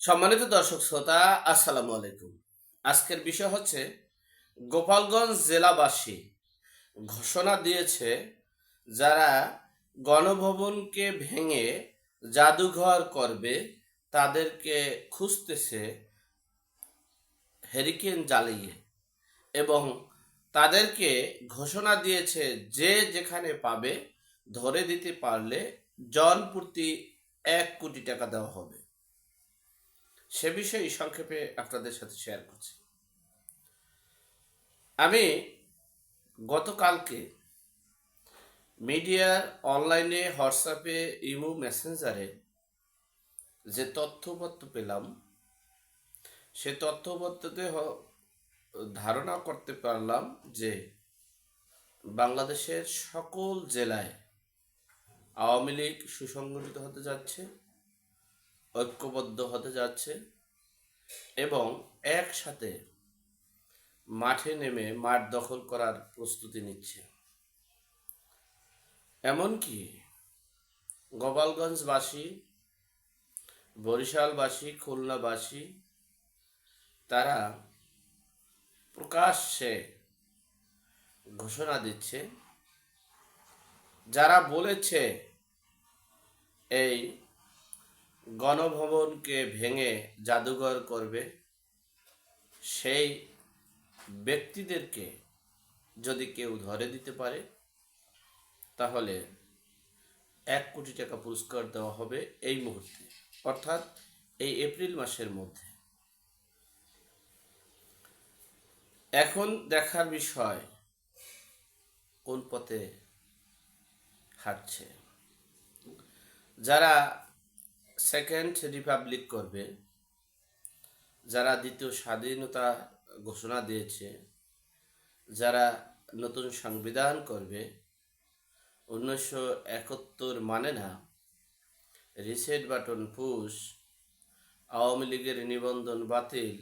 সম্মানিত দর্শক শ্রোতা, আসসালামু আলাইকুম। আজকের বিষয় হচ্ছে, গোপালগঞ্জ জেলাবাসী ঘোষণা দিয়েছে যারা গণভবনকে ভেঙে জাদুঘর করবে, তাদেরকে খুঁজতেছে হ্যারিকেন জ্বালিয়ে এবং তাদেরকে ঘোষণা দিয়েছে যে যেখানে পাবে, ধরে দিতে পারলে জন প্রতি এক কোটি টাকা দেওয়া হবে। সে বিষয়ে সংক্ষেপে আপনাদের সাথে শেয়ার করছি। আমি গতকালকে মিডিয়ার অনলাইনে হোয়াটসঅ্যাপে ইমো মেসেঞ্জারে যে তথ্যপত্র পেলাম, সে তথ্যপত্রতে ধারণা করতে পারলাম যে বাংলাদেশের সকল জেলায় আওয়ামী লীগ সুসংগঠিত হতে যাচ্ছে। ঐক্যবদ্ধ হতে যাচ্ছে এবং একসাথে মাঠে নেমে মাঠ দখল করার প্রস্তুতি নিচ্ছে। এমনকি গোপালগঞ্জবাসী, বরিশালবাসী, খুলনাবাসী, তারা প্রকাশ্যে ঘোষণা দিচ্ছে, যারা বলেছে এই গণভবনকে ভেঙে জাদুঘর করবে, সেই ব্যক্তিদেরকে যদি কেউ ধরে দিতে পারে, তাহলে এক কোটি টাকা পুরস্কার দেওয়া হবে এই মুহূর্তে, অর্থাৎ এই এপ্রিল মাসের মধ্যে। এখন দেখার বিষয়, কোন পথে হাঁটছে। যারা সেকেন্ড রিপাবলিক করবে, যারা দ্বিতীয় স্বাধীনতা ঘোষণা দিয়েছে, যারা নতুন সংবিধান করবে, উনিশশো একাত্তর মানে না রিসেট বাটন পুশ আওয়ামী লীগের নিবন্ধন বাতিল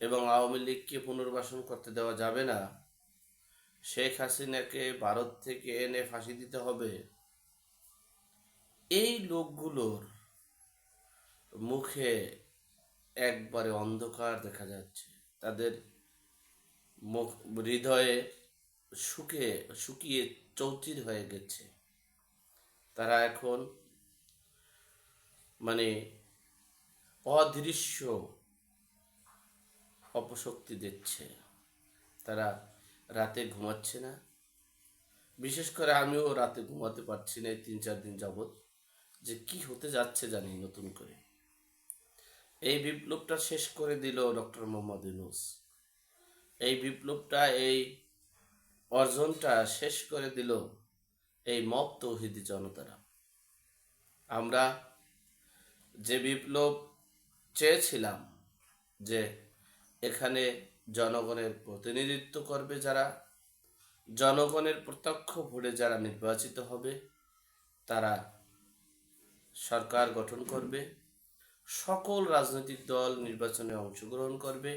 এবং আওয়ামী লীগকে পুনর্বাসন করতে দেওয়া যাবে না, শেখ হাসিনাকে ভারত থেকে এনে ফাঁসি দিতে হবে। এই লোকগুলোর মুখে একবারে অন্ধকার দেখা যাচ্ছে। তাদের মুখ, হৃদয়ে শুকে, শুকিয়ে চৌচির হয়ে গেছে। তারা এখন মানে অদৃশ্য অপশক্তি দিচ্ছে। তারা রাতে ঘুমাচ্ছে না। বিশেষ করে আমিও রাতে ঘুমাতে পারছি না এই তিন চার দিন যাবৎ। যে কি হতে যাচ্ছে জানি নতুন করে। এই বিপ্লবটা শেষ করে দিল ডক্টর মোহাম্মদ ইউনুস। এই বিপ্লবটা, এই অর্জনটা শেষ করে দিল এই মব তৌহিদি জনতারা। আমরা যে বিপ্লব চেয়েছিলাম যে এখানে জনগণের প্রতিনিধিত্ব করবে যারা, জনগণের প্রত্যক্ষ ভোটে যারা নির্বাচিত হবে, তারা সরকার গঠন করবে, সকল রাজনৈতিক দল নির্বাচনে অংশগ্রহণ করবে,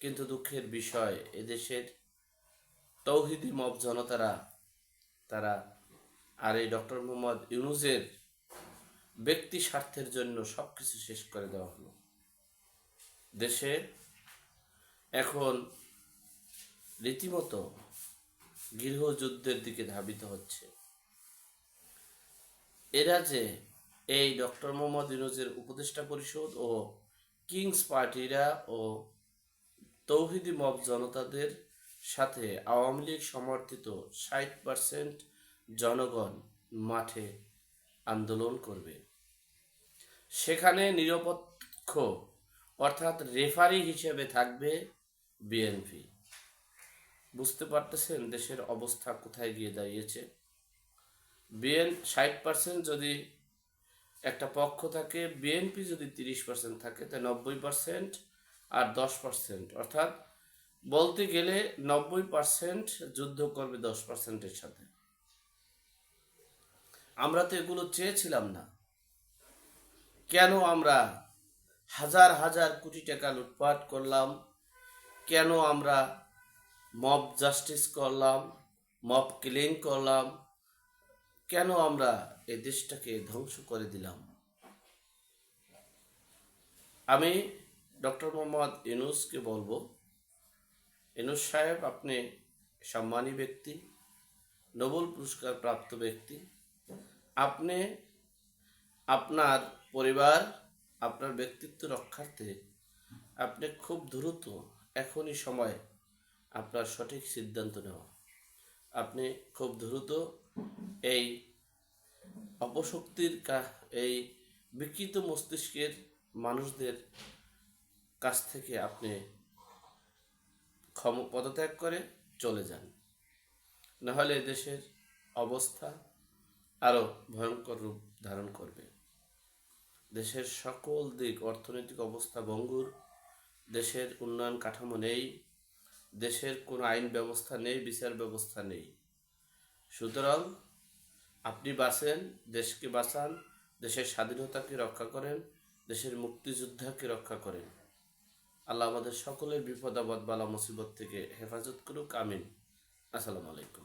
কিন্তু দুঃখের বিষয়, এদেশের তৌহিদি মব জনতারা, তারা আর এই ডক্টর মোহাম্মদ ইউনুসের ব্যক্তি স্বার্থের জন্য সব কিছু শেষ করে দেওয়া হলো। দেশে এখন রীতিমতো গৃহযুদ্ধের দিকে ধাবিত হচ্ছে। এরা যে এই ডক্টর মোহাম্মদ ইউনুসের উপদেষ্টা পরিষদ ও কিংস পার্টিরা ও তৌহিদি মব জনতাদের সাথে আওয়ামী লীগ সমর্থিত ষাট পার্সেন্ট জনগণ মাঠে আন্দোলন করবে। সেখানে নিরপেক্ষ অর্থাৎ রেফারি হিসেবে থাকবে বিএনপি। বুঝতে পারতেছেন দেশের অবস্থা কোথায় গিয়ে দাঁড়িয়েছে? বিএন ষাট পার্সেন্ট যদি একটা পক্ষ থাকে বিএনপি যদি তিরিশ পার্সেন্ট থাকে, তা নব্বই পার্সেন্ট আর দশ পার্সেন্ট অর্থাৎ বলতে গেলে নব্বই পার্সেন্ট যুদ্ধ করবে দশ পার্সেন্টের সাথে। আমরা তো এগুলো চেয়েছিলাম না। কেন আমরা হাজার হাজার কোটি টাকা লুটপাট করলাম? কেন আমরা মব জাস্টিস করলাম? মব কিলিং করলাম? কেন আমরা এই দেশটাকে ধ্বংস করে দিলাম? আমি ডক্টর মোহাম্মদ ইনুসকে বলব ইনুস সাহেব আপনি সম্মানী ব্যক্তি, নোবেল পুরস্কার প্রাপ্ত ব্যক্তি। আপনি আপনার পরিবার, আপনার ব্যক্তিত্ব রক্ষার্থে আপনি খুব দ্রুত এখনই সময় আপনার সঠিক সিদ্ধান্ত নেওয়া। আপনি খুব দ্রুত এই অপশক্তির কা, এই বিকৃত মস্তিষ্কের মানুষদের কাছ থেকে আপনি ক্ষম, পদত্যাগ করে চলে যান। নাহলে দেশের অবস্থা আরও ভয়ঙ্কর রূপ ধারণ করবে। দেশের সকল দিক, অর্থনৈতিক অবস্থা ভঙ্গুর, দেশের উন্নয়ন কাঠামো নেই, দেশের কোনো আইন ব্যবস্থা নেই, বিচার ব্যবস্থা নেই। সুতরাং আপনি বাঁচেন, দেশকে বাঁচান, দেশের স্বাধীনতাকে রক্ষা করেন, দেশের মুক্তিযোদ্ধাকে রক্ষা করেন। আল্লাহ আমাদের সকলের বিপদ, আপদ, বালা, মুসিবত থেকে হেফাজত করুক, আমিন। আসসালামু আলাইকুম।